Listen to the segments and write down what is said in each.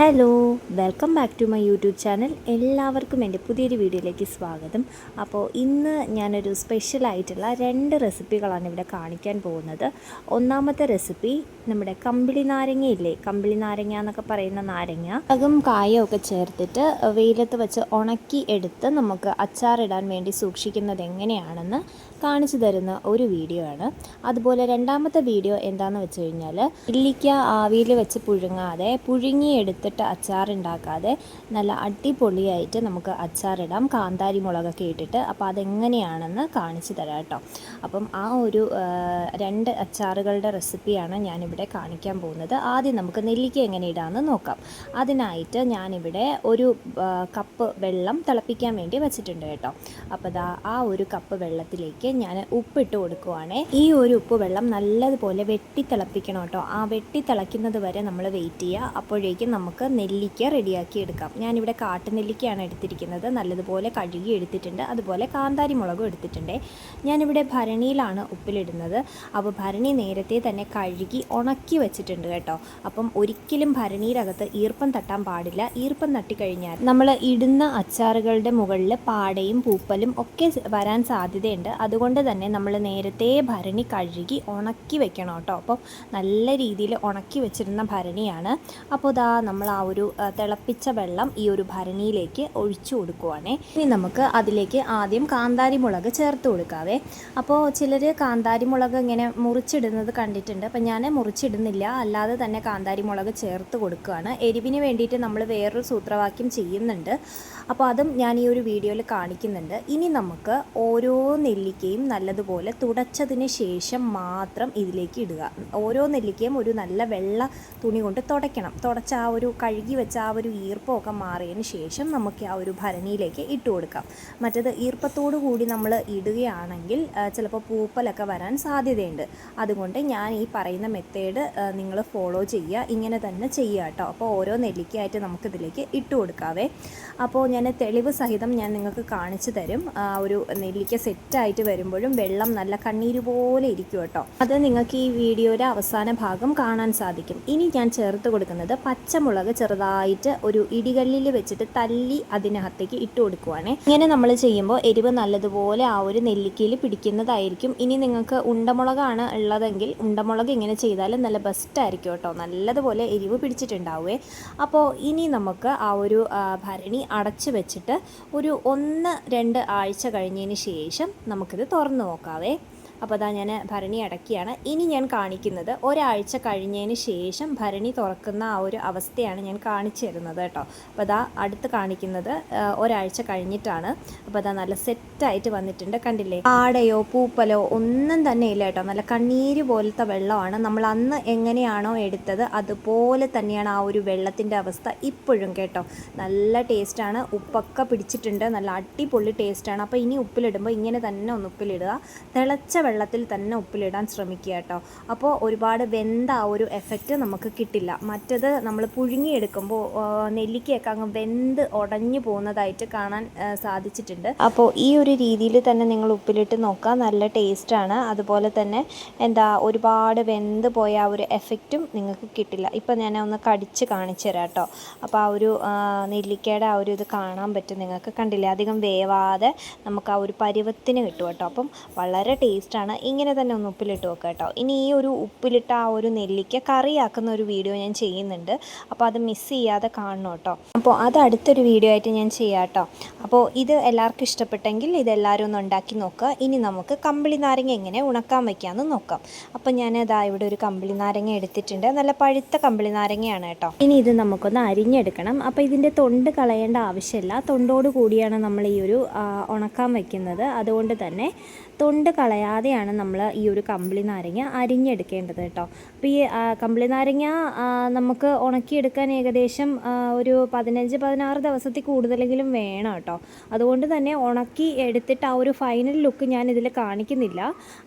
Hello welcome back to my YouTube channel എല്ലാവർക്കും എന്റെ പുതിയൊരു വീഡിയോയിലേക്ക് സ്വാഗതം. അപ്പോൾ ഇന്ന് ഞാനൊരു സ്പെഷ്യലായിട്ടുള്ള രണ്ട് റെസിപ്പികളാണ് ഇവിടെ കാണിക്കാൻ പോകുന്നത്. ഒന്നാമത്തെ റെസിപ്പി നമ്മുടെ കമ്പിളി നാരങ്ങ ഇല്ലേ? കമ്പിളി നാരങ്ങ എന്നൊക്കെ പറയുന്ന നാരങ്ങ. അകം കായൊക്കെ ചേർത്തിട്ട് വെയിലത്ത് വെച്ച് ഉണക്കി എടുത്ത് നമുക്ക് അച്ചാറിടാൻ വേണ്ടി സൂക്ഷിക്കുന്നത് എങ്ങനെയാണെന്ന് കാണിച്ചു തരുന്ന ഒരു വീഡിയോ ആണ്. അതുപോലെ രണ്ടാമത്തെ വീഡിയോ എന്താണെന്ന് വെച്ച് കഴിഞ്ഞാൽ ഇല്ലിക്ക ആവിയിൽ വെച്ച് പുഴുങ്ങാതെ പുഴുങ്ങിയെടുത്തിട്ട് അച്ചാറുണ്ടാക്കാതെ നല്ല അടിപൊളിയായിട്ട് നമുക്ക് അച്ചാറിടാം. കാന്താരി മുളകൊക്കെ ഇട്ടിട്ട്. അപ്പോൾ അതെങ്ങനെയാണെന്ന് കാണിച്ചു തരാം കേട്ടോ. അപ്പം ആ ഒരു രണ്ട് അച്ചാറുകളുടെ റെസിപ്പിയാണ് ഞാനിവിടെ കാണിക്കാൻ പോകുന്നത്. ആദ്യം നമുക്ക് നെല്ലിക്ക എങ്ങനെ ഇടാമെന്ന് നോക്കാം. അതിനായിട്ട് ഞാനിവിടെ ഒരു കപ്പ് വെള്ളം തിളപ്പിക്കാൻ വേണ്ടി വെച്ചിട്ടുണ്ട് കേട്ടോ. അപ്പോൾ ദാ ആ ഒരു കപ്പ് വെള്ളത്തിലേക്ക് ഞാൻ ഉപ്പിട്ട് കൊടുക്കുവാണേ. ഈ ഒരു ഉപ്പ് വെള്ളം നല്ലതുപോലെ വെട്ടി തിളപ്പിക്കണം കേട്ടോ. ആ വെട്ടി തിളയ്ക്കുന്നത് വരെ നമ്മൾ വെയിറ്റ് ചെയ്യുക. അപ്പോഴേക്കും നമുക്ക് നെല്ലിക്ക റെഡിയാക്കി എടുക്കാം. ഞാനിവിടെ കാട്ടുനെല്ലിക്കയാണ് എടുത്തിരിക്കുന്നത്. നല്ലതുപോലെ കഴുകി എടുത്തിട്ടുണ്ട്. അതുപോലെ കാന്താരി മുളകും എടുത്തിട്ടുണ്ട്. ഞാനിവിടെ ഭരണിയിലാണ് ഉപ്പിലിടുന്നത്. അപ്പോൾ ഭരണി നേരത്തെ തന്നെ കഴുകി ഉണക്കി വെച്ചിട്ടുണ്ട് കേട്ടോ. അപ്പം ഒരിക്കലും ഭരണിയിലകത്ത് ഈർപ്പം തട്ടാൻ പാടില്ല. ഈർപ്പം തട്ടിക്കഴിഞ്ഞാൽ നമ്മൾ ഇടുന്ന അച്ചാറുകളുടെ മുകളിൽ പാടയും പൂപ്പലും ഒക്കെ വരാൻ സാധ്യതയുണ്ട്. അതുകൊണ്ട് തന്നെ നമ്മൾ നേരത്തെ ഭരണി കഴുകി ഉണക്കി വെക്കണം കേട്ടോ. അപ്പം നല്ല രീതിയിൽ ഉണക്കി വെച്ചിരുന്ന ഭരണിയാണ്. അപ്പോൾ ഇതാ നമ്മൾ ആ ഒരു തിളപ്പിച്ച വെള്ളം ഈ ഒരു ഭരണിയിലേക്ക് ഒഴിച്ചു കൊടുക്കുവാണേ. ഇനി നമുക്ക് അതിലേക്ക് ആദ്യം കാന്താരി മുളക് ചേർത്ത് കൊടുക്കാവേ. അപ്പോൾ ചിലർ കാന്താരി മുളക് ഇങ്ങനെ മുറിച്ചിടുന്നത് കണ്ടിട്ടുണ്ട്. അപ്പം ഞാൻ മുറിച്ചിടുന്നില്ല. അല്ലാതെ തന്നെ കാന്താരി മുളക് ചേർത്ത് കൊടുക്കുകയാണ്. എരിവിന് വേണ്ടിയിട്ട് നമ്മൾ വേറൊരു സൂത്രവാക്യം ചെയ്യുന്നുണ്ട്. അപ്പോൾ അതും ഞാൻ ഈ ഒരു വീഡിയോയിൽ കാണിക്കുന്നുണ്ട്. ഇനി നമുക്ക് ഓരോ നെല്ലിക്കയും നല്ലതുപോലെ തുടച്ചതിന് ശേഷം മാത്രം ഇതിലേക്ക് ഇടുക. ഓരോ നെല്ലിക്കയും ഒരു നല്ല വെള്ള തുണി കൊണ്ട് തുടയ്ക്കണം. തുടച്ച ആ ഒരു കഴുകി വെച്ച ആ ഒരു ഈർപ്പമൊക്കെ മാറിയതിന് ശേഷം നമുക്ക് ആ ഒരു ഭരണിയിലേക്ക് ഇട്ട് കൊടുക്കാം. മറ്റത് ഈർപ്പത്തോടു കൂടി നമ്മൾ ഇടുകയാണെങ്കിൽ ചിലപ്പോൾ പൂപ്പലൊക്കെ വരാൻ സാധ്യതയുണ്ട്. അതുകൊണ്ട് ഞാൻ ഈ പറയുന്ന മെത്തേഡ് നിങ്ങൾ ഫോളോ ചെയ്യുക. ഇങ്ങനെ തന്നെ ചെയ്യുക കേട്ടോ. അപ്പോൾ ഓരോ നെല്ലിക്കയായിട്ട് നമുക്കിതിലേക്ക് ഇട്ട് കൊടുക്കാവേ. അപ്പോൾ ഞാൻ തെളിവ് സഹിതം ഞാൻ നിങ്ങൾക്ക് കാണിച്ചു തരും. ഒരു നെല്ലിക്ക സെറ്റായിട്ട് വരുമ്പോഴും വെള്ളം നല്ല കണ്ണീര് പോലെ ഇരിക്കും കേട്ടോ. അത് നിങ്ങൾക്ക് ഈ വീഡിയോയുടെ അവസാന ഭാഗം കാണാൻ സാധിക്കും. ഇനി ഞാൻ ചേർത്ത് കൊടുക്കുന്നത് പച്ചമുളക് ചെറുതായിട്ട് ഒരു ഇടികല്ലിൽ വെച്ചിട്ട് തല്ലി അതിനകത്തേക്ക് ഇട്ട് കൊടുക്കുവാണേ. ഇങ്ങനെ നമ്മൾ ചെയ്യുമ്പോൾ എരിവ് നല്ലതുപോലെ ആ ഒരു നെല്ലിക്കയിൽ പിടിക്കുന്നതായിരിക്കും. ഇനി നിങ്ങൾക്ക് ഉണ്ടമുളകാണ് ഉള്ളതെങ്കിൽ ഉണ്ടമുളക് ഇങ്ങനെ ചെയ്താൽ നല്ല ബെസ്റ്റ് ആയിരിക്കും കേട്ടോ. നല്ലതുപോലെ എരിവ് പിടിച്ചിട്ടുണ്ടാവുമേ അപ്പോൾ ഇനി നമുക്ക് ആ ഒരു ഭരണി അടച്ച് വെച്ചിട്ട് ഒരു ഒന്ന് രണ്ട് ആഴ്ച കഴിഞ്ഞതിന് ശേഷം നമുക്കിത് തുറന്നു നോക്കാവേ. അപ്പോൾ അതാ ഞാൻ ഭരണി അടക്കിയാണ്. ഇനി ഞാൻ കാണിക്കുന്നത് ഒരാഴ്ച കഴിഞ്ഞതിന് ശേഷം ഭരണി തുറക്കുന്ന ആ ഒരു അവസ്ഥയാണ് ഞാൻ കാണിച്ചു തരുന്നത് കേട്ടോ. അപ്പോൾ അതാ അടുത്ത് കാണിക്കുന്നത് ഒരാഴ്ച കഴിഞ്ഞിട്ടാണ്. അപ്പോൾ അതാ നല്ല സെറ്റായിട്ട് വന്നിട്ടുണ്ട്. കണ്ടില്ലേ? ആടയോ പൂപ്പലോ ഒന്നും തന്നെ ഇല്ല കേട്ടോ. നല്ല കണ്ണീര് പോലത്തെ വെള്ളമാണ്. നമ്മൾ അന്ന് എങ്ങനെയാണോ എടുത്തത് അതുപോലെ തന്നെയാണ് ആ ഒരു വെള്ളത്തിന്റെ അവസ്ഥ ഇപ്പോഴും കേട്ടോ. നല്ല ടേസ്റ്റാണ് ഉപ്പൊക്കെ പിടിച്ചിട്ടുണ്ട്. നല്ല അടിപൊളി ടേസ്റ്റാണ് അപ്പോൾ ഇനി ഉപ്പിലിടുമ്പോൾ ഇങ്ങനെ തന്നെ ഒന്ന് ഉപ്പിലിടുക. തിളച്ച വെള്ളത്തിൽ തന്നെ ഉപ്പിലിടാൻ ശ്രമിക്കുക കേട്ടോ. അപ്പോൾ ഒരുപാട് വെന്ത ആ ഒരു എഫക്റ്റ് നമുക്ക് കിട്ടില്ല. മറ്റത് നമ്മൾ പുഴുങ്ങിയെടുക്കുമ്പോൾ നെല്ലിക്കയൊക്കെ അങ്ങ് വെന്ത് ഉടഞ്ഞു പോകുന്നതായിട്ട് കാണാൻ സാധിച്ചിട്ടുണ്ട്. അപ്പോൾ ഈ ഒരു രീതിയിൽ തന്നെ നിങ്ങൾ ഉപ്പിലിട്ട് നോക്കുക. നല്ല ടേസ്റ്റാണ് അതുപോലെ തന്നെ എന്താ ഒരുപാട് വെന്ത് പോയ ആ ഒരു എഫക്റ്റും നിങ്ങൾക്ക് കിട്ടില്ല. ഇപ്പം ഞാൻ ഒന്ന് കടിച്ച് കാണിച്ചു തരാം കേട്ടോ. അപ്പോൾ ആ ഒരു നെല്ലിക്കയുടെ ആ ഒരു ഇത് കാണാൻ പറ്റും നിങ്ങൾക്ക്. കണ്ടില്ലേ? അധികം വേവാതെ നമുക്ക് ആ ഒരു പരുവത്തിന് കിട്ടും കേട്ടോ. അപ്പം വളരെ ടേസ്റ്റാണ് ഇങ്ങനെ തന്നെ ഒന്ന് ഉപ്പിലിട്ട് വെക്കുക കേട്ടോ. ഇനി ഈ ഒരു ഉപ്പിലിട്ട ആ ഒരു നെല്ലിക്ക കറിയാക്കുന്ന ഒരു വീഡിയോ ഞാൻ ചെയ്യുന്നുണ്ട്. അപ്പോൾ അത് മിസ് ചെയ്യാതെ കാണണം കേട്ടോ. അപ്പോൾ അത് അടുത്തൊരു വീഡിയോ ആയിട്ട് ഞാൻ ചെയ്യാം കേട്ടോ. അപ്പോൾ ഇത് എല്ലാവർക്കും ഇഷ്ടപ്പെട്ടെങ്കിൽ ഇതെല്ലാവരും ഒന്ന് ഉണ്ടാക്കി നോക്കുക. ഇനി നമുക്ക് കമ്പിളി നാരങ്ങ എങ്ങനെ ഉണക്കാൻ വയ്ക്കാമെന്ന് നോക്കാം. അപ്പോൾ ഞാൻ ഇതാ ഇവിടെ ഒരു കമ്പിളി നാരങ്ങ എടുത്തിട്ടുണ്ട്. നല്ല പഴുത്ത കമ്പിളി നാരങ്ങയാണ് കേട്ടോ. ഇനി ഇത് നമുക്കൊന്ന് അരിഞ്ഞെടുക്കണം. അപ്പോൾ ഇതിന്റെ തൊണ്ട് കളയേണ്ട ആവശ്യമില്ല. തൊണ്ടോട് കൂടിയാണ് നമ്മൾ ഈ ഒരു ഉണക്കാൻ വയ്ക്കുന്നത് അതുകൊണ്ട് തന്നെ തൊണ്ട് കളയാതെയാണ് നമ്മൾ ഈ ഒരു കമ്പിളി നാരങ്ങ അരിഞ്ഞെടുക്കേണ്ടത് കേട്ടോ. അപ്പോൾ ഈ കമ്പിളി നാരങ്ങ നമുക്ക് ഉണക്കിയെടുക്കാൻ ഏകദേശം ഒരു പതിനഞ്ച് പതിനാറ് ദിവസത്തിൽ കൂടുതലെങ്കിലും വേണം കേട്ടോ. അതുകൊണ്ട് തന്നെ ഉണക്കി എടുത്തിട്ട് ആ ഒരു ഫൈനൽ ലുക്ക് ഞാൻ ഇതിൽ കാണിക്കുന്നില്ല.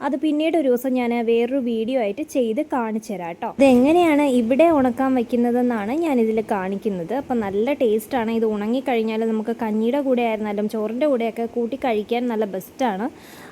അത് പിന്നീട് ഒരു ദിവസം ഞാൻ വേറൊരു വീഡിയോ ആയിട്ട് ചെയ്ത് കാണിച്ചു തരാം കേട്ടോ. ഇതെങ്ങനെയാണ് ഇവിടെ ഉണക്കാൻ വയ്ക്കുന്നതെന്നാണ് ഞാൻ ഇതിൽ കാണിക്കുന്നത്. അപ്പം നല്ല ടേസ്റ്റാണ് ഇത് ഉണങ്ങിക്കഴിഞ്ഞാൽ നമുക്ക് കഞ്ഞിയുടെ കൂടെ ആയിരുന്നാലും ചോറിന്റെ കൂടെയൊക്കെ കൂട്ടി കഴിക്കാൻ നല്ല ബെസ്റ്റാണ്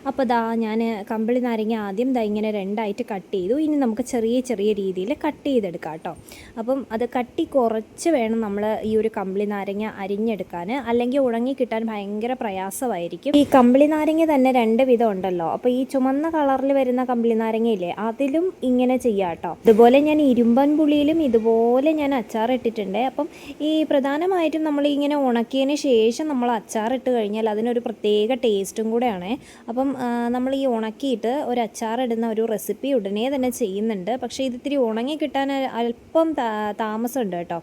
അപ്പോൾ ദാ ഞാൻ കമ്പിളി നാരങ്ങ ആദ്യം ദാ ഇങ്ങനെ രണ്ടായിട്ട് കട്ട് ചെയ്തു. ഇനി നമുക്ക് ചെറിയ ചെറിയ രീതിയിൽ കട്ട് ചെയ്തെടുക്കാം കേട്ടോ. അപ്പം അത് കട്ടി കുറച്ച് വേണം നമ്മൾ ഈ ഒരു കമ്പിളി നാരങ്ങ അരിഞ്ഞെടുക്കാൻ അല്ലെങ്കിൽ ഉണങ്ങി കിട്ടാൻ ഭയങ്കര പ്രയാസമായിരിക്കും. ഈ കമ്പിളി നാരങ്ങ തന്നെ രണ്ട് വിധം ഉണ്ടല്ലോ. അപ്പോൾ ഈ ചുമന്ന കളറിൽ വരുന്ന കമ്പിളി നാരങ്ങയില്ലേ അതിലും ഇങ്ങനെ ചെയ്യാം ഇതുപോലെ ഞാൻ ഇരുമ്പൻ പുളിയിലും ഇതുപോലെ ഞാൻ അച്ചാർ ഇട്ടിട്ടുണ്ട്. അപ്പം ഈ പ്രധാനമായിട്ടും നമ്മൾ ഇങ്ങനെ ഉണക്കിയതിന് ശേഷം നമ്മൾ അച്ചാർ ഇട്ട് കഴിഞ്ഞാൽ അതിനൊരു പ്രത്യേക ടേസ്റ്റും കൂടെയാണ്. അപ്പം നമ്മൾ ഈ ഉണക്കിയിട്ട് ഒരു അച്ചാർ ഇടുന്ന ഒരു റെസിപ്പി ഉടനെ തന്നെ ചെയ്യുന്നുണ്ട്. പക്ഷേ ഇത് ഇത്തിരി ഉണങ്ങി കിട്ടാൻ അല്പം താമസമുണ്ട് കേട്ടോ.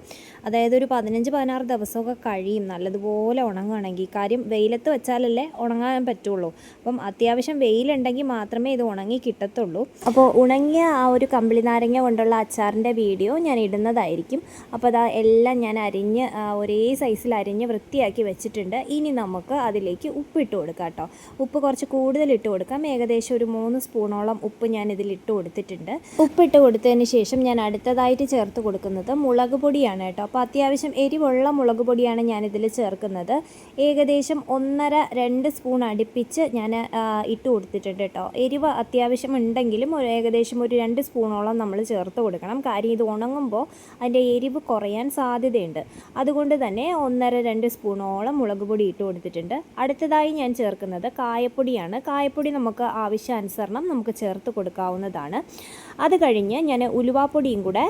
അതായത് ഒരു പതിനഞ്ച് പതിനാറ് ദിവസമൊക്കെ കഴിയും. നല്ലതുപോലെ ഉണങ്ങുകയാണെങ്കിൽ കാര്യം വെയിലത്ത് വെച്ചാലല്ലേ ഉണങ്ങാൻ പറ്റുള്ളൂ. അപ്പം അത്യാവശ്യം വെയിലുണ്ടെങ്കിൽ മാത്രമേ ഇത് ഉണങ്ങി കിട്ടത്തുള്ളൂ. അപ്പോൾ ഉണങ്ങിയ ആ ഒരു കമ്പിളി നാരങ്ങ കൊണ്ടുള്ള അച്ചാറിന്റെ വീഡിയോ ഞാൻ ഇടുന്നതായിരിക്കും. അപ്പോൾ അതാ എല്ലാം ഞാൻ അരിഞ്ഞ് ഒരേ സൈസിൽ അരിഞ്ഞ് വൃത്തിയാക്കി വെച്ചിട്ടുണ്ട്. ഇനി നമുക്ക് അതിലേക്ക് ഉപ്പിട്ട് കൊടുക്കാം കേട്ടോ. ഉപ്പ് കുറച്ച് കൂടുതൽ ഇട്ട് കൊടുക്കാം. ഏകദേശം ഒരു മൂന്ന് സ്പൂണോളം ഉപ്പ് ഞാൻ ഇതിൽ ഇട്ട് കൊടുത്തിട്ടുണ്ട്. ഉപ്പിട്ട് കൊടുത്തതിന് ശേഷം ഞാൻ അടുത്തതായിട്ട് ചേർത്ത് കൊടുക്കുന്നത് മുളക് പൊടിയാണ് കേട്ടോ. അപ്പോൾ അത്യാവശ്യം എരിവുള്ള മുളക് പൊടിയാണ് ഞാനിതിൽ ചേർക്കുന്നത്. ഏകദേശം ഒന്നര രണ്ട് സ്പൂൺ അടുപ്പിച്ച് ഞാൻ ഇട്ട് കൊടുത്തിട്ടുണ്ട് കേട്ടോ. എരിവ് അത്യാവശ്യം ഉണ്ടെങ്കിലും ഒരു ഏകദേശം ഒരു രണ്ട് സ്പൂണോളം നമ്മൾ ചേർത്ത് കൊടുക്കണം. കാര്യം ഇത് ഉണങ്ങുമ്പോൾ അതിന്റെ എരിവ് കുറയാൻ സാധ്യതയുണ്ട്. അതുകൊണ്ട് തന്നെ ഒന്നര രണ്ട് സ്പൂണോളം മുളക് പൊടി ഇട്ട് കൊടുത്തിട്ടുണ്ട്. അടുത്തതായി ഞാൻ ചേർക്കുന്നത് കായപ്പൊടിയാണ്. കായപ്പൊടി നമുക്ക് ആവശ്യാനുസരണം നമുക്ക് ചേർത്ത് കൊടുക്കാവുന്നതാണ്. അത് കഴിഞ്ഞ് ഞാൻ ഉലുവാപ്പൊടിയും കൂടെ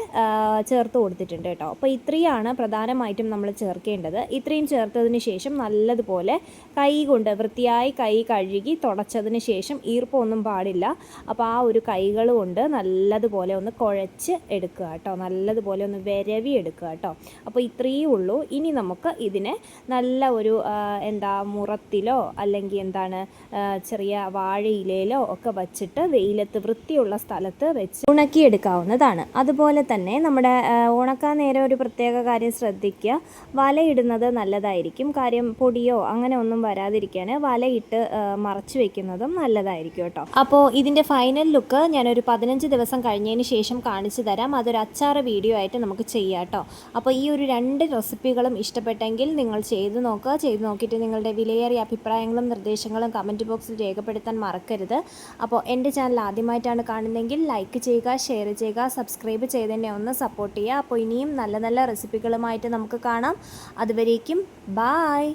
ചേർത്ത് കൊടുത്തിട്ടുണ്ട് കേട്ടോ. അപ്പോൾ ഇത്രയാണ് പ്രധാനമായിട്ടും നമ്മൾ ചേർക്കേണ്ടത്. ഇത്രയും ചേർത്തതിന് ശേഷം നല്ലതുപോലെ കൈ കൊണ്ട് വൃത്തിയായി കൈ കഴുകി തുടച്ചതിന് ശേഷം ഈർപ്പമൊന്നും പാടില്ല. അപ്പോൾ ആ ഒരു കൈകൾ കൊണ്ട് നല്ലതുപോലെ ഒന്ന് കുഴച്ച് എടുക്കുക കേട്ടോ. നല്ലതുപോലെ ഒന്ന് വിരവി എടുക്കുക കേട്ടോ. അപ്പോൾ ഇത്രയേ ഉള്ളൂ. ഇനി നമുക്ക് ഇതിനെ നല്ല ഒരു എന്താ മുറത്തിലോ അല്ലെങ്കിൽ എന്താണ് ചെറിയ വാഴയിലയിലോ ഒക്കെ വച്ചിട്ട് വെയിലത്ത് വൃത്തിയുള്ള സ്ഥലത്ത് വെച്ച് ഉണക്കിയെടുക്കാവുന്നതാണ്. അതുപോലെ തന്നെ നമ്മുടെ ഉണക്കാൻ നേരം ഒരു പ്രത്യേക കാര്യം ശ്രദ്ധിക്കുക. വലയിടുന്നത് നല്ലതായിരിക്കും. കാര്യം പൊടിയോ അങ്ങനെ ഒന്നും വരാതിരിക്കാൻ വലയിട്ട് മറച്ചു വെക്കുന്നതും നല്ലതായിരിക്കും കേട്ടോ. അപ്പോൾ ഇതിന്റെ ഫൈനൽ ലുക്ക് ഞാനൊരു പതിനഞ്ച് ദിവസം കഴിഞ്ഞതിന് ശേഷം കാണിച്ചു തരാം. അതൊരു അച്ചാറ് വീഡിയോ ആയിട്ട് നമുക്ക് ചെയ്യാം കേട്ടോ. അപ്പോൾ ഈ ഒരു രണ്ട് റെസിപ്പികളും ഇഷ്ടപ്പെട്ടെങ്കിൽ നിങ്ങൾ ചെയ്ത് നോക്കുക. ചെയ്ത് നോക്കിയിട്ട് നിങ്ങളുടെ വിലയേറിയ അഭിപ്രായങ്ങളും നിർദ്ദേശങ്ങളും കമന്റ് ബോക്സിൽ രേഖപ്പെടുത്താൻ മറക്കരുത്. അപ്പോൾ എന്റെ ചാനൽ ആദ്യമായിട്ടാണ് കാണുന്നതെങ്കിൽ ലൈക്ക് ചെയ്യുക ഷെയർ ചെയ്യുക സബ്സ്ക്രൈബ് ചെയ്തതിനെ ഒന്ന് സപ്പോർട്ട് ചെയ്യുക. അപ്പോൾ ഇനിയും നല്ല നല്ല റെസിപ്പികളുമായിട്ട് നമുക്ക് കാണാം. അതുവരേക്കും ബായ്